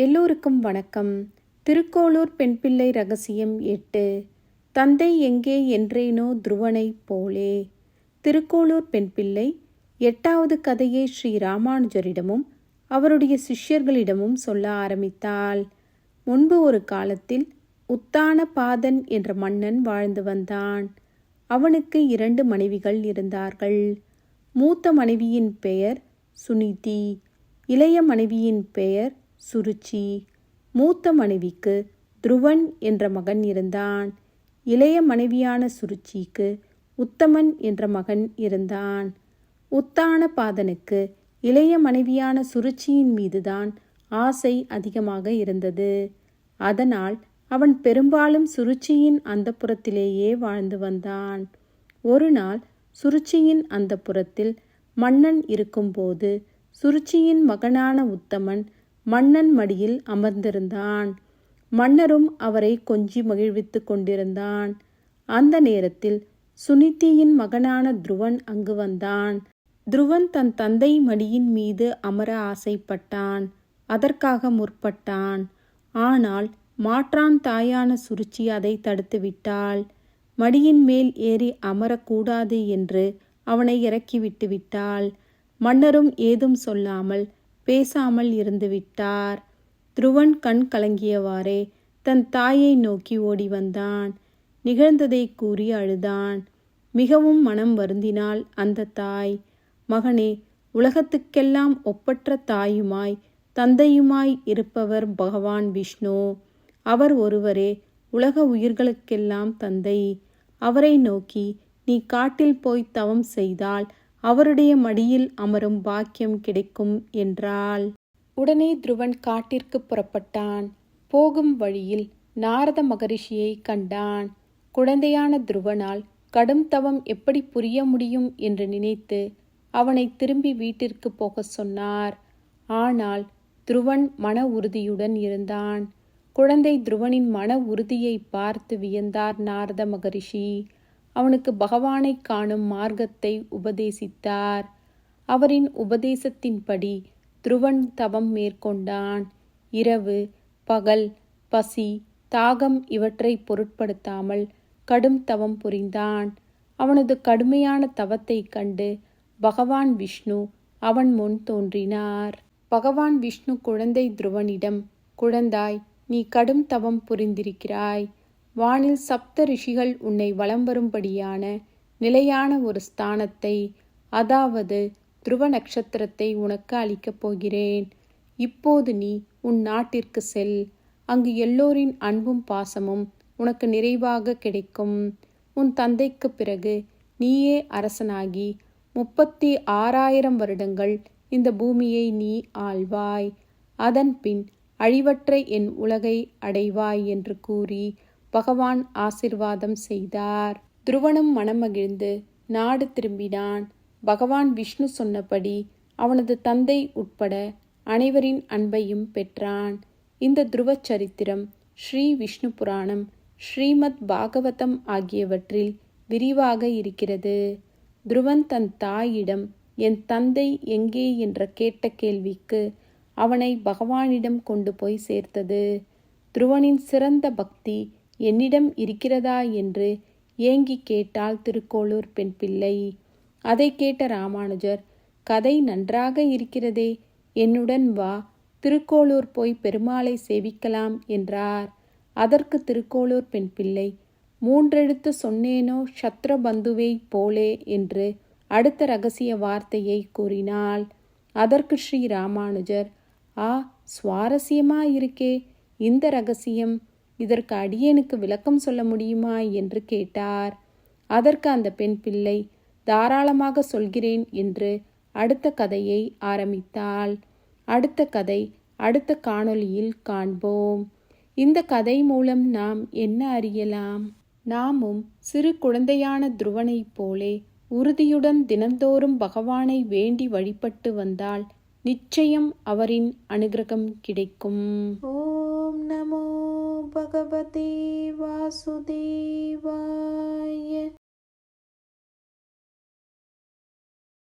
எல்லோருக்கும் வணக்கம். திருக்கோளூர் பெண்பிள்ளை ரகசியம் எட்டு. தந்தை எங்கே என்றேனோ துருவனைப் போலே. திருக்கோளூர் பெண்பிள்ளை எட்டாவது கதையை ஸ்ரீ ராமானுஜரிடமும் அவருடைய சிஷ்யர்களிடமும் சொல்ல ஆரம்பித்தாள். முன்பு ஒரு காலத்தில் உத்தான பாதன் என்ற மன்னன் வாழ்ந்து வந்தான். அவனுக்கு இரண்டு மனைவிகள் இருந்தார்கள். மூத்த மனைவியின் பெயர் சுனிதி இளைய மனைவியின் பெயர் சுருச்சி. மூத்த மனைவிக்கு துருவன் என்ற மகன் இருந்தான். இளைய மனைவியான சுருச்சிக்கு உத்தமன் என்ற மகன் இருந்தான். உத்தான பாதனுக்கு இளைய மனைவியான சுருச்சியின் மீதுதான் ஆசை அதிகமாக இருந்தது. அதனால் அவன் பெரும்பாலும் சுருச்சியின் அந்தப்புறத்திலேயே வாழ்ந்து வந்தான். ஒரு நாள் சுருச்சியின் அந்தப்புறத்தில் மன்னன் இருக்கும்போது சுருச்சியின் மகனான உத்தமன் மன்னன் மடியில் அமர்ந்திருந்தான். மன்னரும் அவரை கொஞ்சி மகிழ்வித்து கொண்டிருந்தான். அந்த நேரத்தில் சுனிதியின் மகனான துருவன் அங்கு வந்தான். துருவன் தன் தந்தை மடியின் மீது அமர ஆசைப்பட்டான். அதற்காக முற்பட்டான். ஆனால் மாற்றான் தாயான சுருச்சி அதை தடுத்து விட்டாள். மடியின் மேல் ஏறி அமரக்கூடாது என்று அவனை இறக்கிவிட்டு விட்டாள். மன்னரும் ஏதும் சொல்லாமல் பேசாமல் இருந்து விட்டார். துருவன் கண் கலங்கியவாறே தன் தாயை நோக்கி ஓடி வந்தான். நிகழ்ந்ததை கூறி அழுதான். மிகவும் மனம் வருந்தினாள் அந்த தாய். மகனே உலகத்துக்கெல்லாம் ஒப்பற்ற தாயுமாய் தந்தையுமாய் இருப்பவர் பகவான் விஷ்ணு. அவர் ஒருவரே உலக உயிர்களுக்கெல்லாம் தந்தை. அவரை நோக்கி நீ காட்டில் போய் தவம் செய்தால் அவருடைய மடியில் அமரும் பாக்கியம் கிடைக்கும் என்றாள். உடனே துருவன் காட்டிற்கு புறப்பட்டான். போகும் வழியில் நாரத மகரிஷியை கண்டான். குழந்தையான துருவனால் கடும் தவம் எப்படி புரிய முடியும் என்று நினைத்து அவனை திரும்பி வீட்டிற்கு போக சொன்னார். ஆனால் துருவன் மன உறுதியுடன் இருந்தான். குழந்தை துருவனின் மன உறுதியை பார்த்து வியந்தார் நாரத மகரிஷி. அவனுக்கு பகவானை காணும் மார்க்கத்தை உபதேசித்தார். அவரின் உபதேசத்தின்படி துருவன் தவம் மேற்கொண்டான். இரவு பகல் பசி தாகம் இவற்றை பொருட்படுத்தாமல் கடும் தவம் புரிந்தான். அவனது கடுமையான தவத்தை கண்டு பகவான் விஷ்ணு அவன் முன் தோன்றினார். பகவான் விஷ்ணு குழந்தை துருவனிடம் குழந்தாய் நீ கடும் தவம் புரிந்திருக்கிறாய். வானில் சப்த ரிஷிகள் உன்னை வலம் வரும்படியான நிலையான ஒரு ஸ்தானத்தை அதாவது துருவ நட்சத்திரத்தை உனக்கு அளிக்கப் போகிறேன். இப்போது நீ உன் நாட்டிற்கு செல். அங்கு எல்லோரின் அன்பும் பாசமும் உனக்கு நிறைவாக கிடைக்கும். உன் தந்தைக்கு பிறகு நீயே அரசனாகி முப்பத்தி ஆறாயிரம் வருடங்கள் இந்த பூமியை நீ ஆள்வாய். அதன் பின் அழிவற்ற என் உலகை அடைவாய் என்று கூறி பகவான் ஆசிர்வாதம் செய்தார். துருவனும் மனமகிழ்ந்து நாடு திரும்பினான். பகவான் விஷ்ணு சொன்னபடி அவனது தந்தை உட்பட அனைவரின் அன்பையும் பெற்றான். இந்த துருவ சரித்திரம் ஸ்ரீ விஷ்ணு புராணம் ஸ்ரீமத் பாகவதம் ஆகியவற்றில் விரிவாக இருக்கிறது. துருவன் தன் தாயிடம் என் தந்தை எங்கே? என்ற கேட்ட கேள்விக்கு அவனை பகவானிடம் கொண்டு போய் சேர்த்தது. துருவனின் சிறந்த பக்தி என்னிடம் இருக்கிறதா என்று ஏங்கி கேட்டாள் திருக்கோளூர் பெண் பிள்ளை. அதை கேட்ட ராமானுஜர் கதை நன்றாக இருக்கிறதே என்னுடன் வா திருக்கோளூர் போய் பெருமாளை சேவிக்கலாம் என்றார். அதற்கு திருக்கோளூர் பெண் பிள்ளை மூன்றெழுத்து சொன்னேனோ சத்ரபந்துவை போலே என்று அடுத்த ரகசிய வார்த்தையை கூறினாள். அதற்கு ஸ்ரீ ராமானுஜர் ஆ சுவாரஸ்யமாயிருக்கே இந்த ரகசியம் இதற்கு அடியேனுக்கு விளக்கம் சொல்ல முடியுமா என்று கேட்டார். அதற்கு அந்த பெண் பிள்ளை தாராளமாக சொல்கிறேன் என்று அடுத்த கதையை ஆரம்பித்தாள். அடுத்த கதை அடுத்த காணொளியில் காண்போம். இந்த கதை மூலம் நாம் என்ன அறியலாம்? நாமும் சிறு குழந்தையான துருவனைப் போலே உறுதியுடன் தினந்தோறும் பகவானை வேண்டி வழிபட்டு வந்தால் நிச்சயம் அவரின் அனுகிரகம் கிடைக்கும். ஓ भगवते वासुदेवाय।